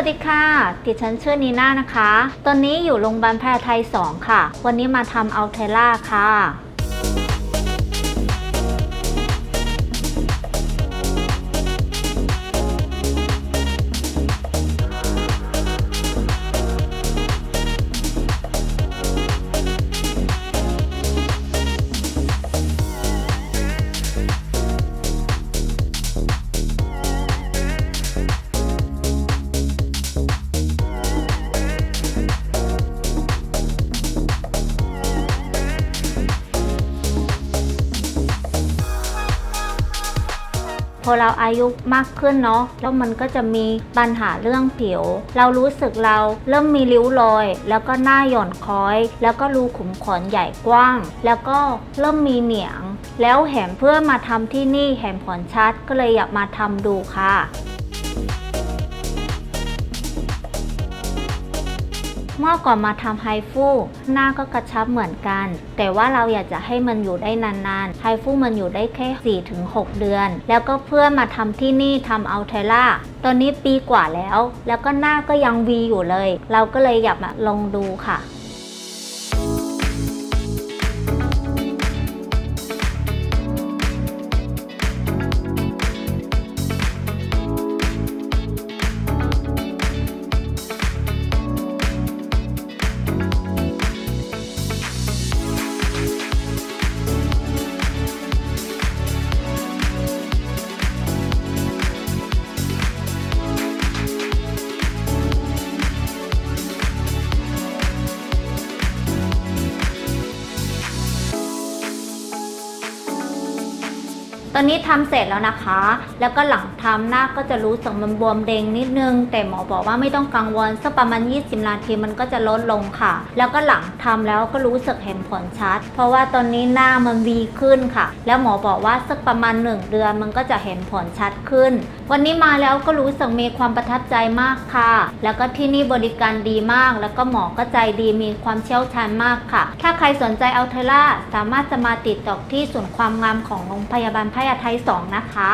วัสดีค่ะ ดิฉันชื่อนีน่านะคะ ตอนนี้อยู่โรงพยาบาลแพทย์ไทย 2 ค่ะ วันนี้มาทำอัลเทล่าค่ะ อเราอายุมากขึ้นเนาะแล้วมันก็จะมีปัญหาเรื่องผิว เรารู้สึกเราเริ่มมีริ้วรอย แล้วก็หน้าหย่อนคล้อย แล้วก็รูขุมขนใหญ่กว้าง แล้วก็เริ่มมีเหนียง แล้วแหมเพื่อมาทำที่นี่แหมผอนชัดก็เลยอยากมาทำดูค่ะ เมื่อก่อนมาทำไฮฟูหน้าก็กระชับเหมือนกัน แต่ว่าเราอยากจะให้มันอยู่ได้นานๆไฮฟูมันอยู่ได้แค่ 4-6 เดือน แล้วก็เพื่อนมาทำที่นี่ทำเอาเทล่าตอนนี้ปีกว่าแล้ว แล้วก็หน้าก็ยังวีอยู่เลย เราก็เลยอยากมาลองดูค่ะ ตอนนี้ทำเสร็จแล้วนะคะ แล้วก็หลังทำหน้าก็จะรู้สึกมันบวมเดงนิดนึง แต่หมอบอกว่าไม่ต้องกังวลสักประมาณ 20 นาทีมันก็จะลดลงค่ะ แล้วก็หลังทำแล้วก็รู้สึกเห็นผลชัด เพราะว่าตอนนี้หน้ามันวีขึ้นค่ะ แล้วหมอบอกว่าสักประมาณ 1 เดือนมันก็จะเห็นผลชัดขึ้น วันนี้มาแล้วก็รู้สึกมีความประทับใจมากค่ะ แล้วก็ที่นี่บริการดีมาก แล้วก็หมอก็ใจดีมีความเชี่ยวชาญมากค่ะ ถ้าใครสนใจอัลเทล่าสามารถจะมาติดต่อที่ศูนย์ความงามของโรงพยาบาลพยาไทย 2 นะคะ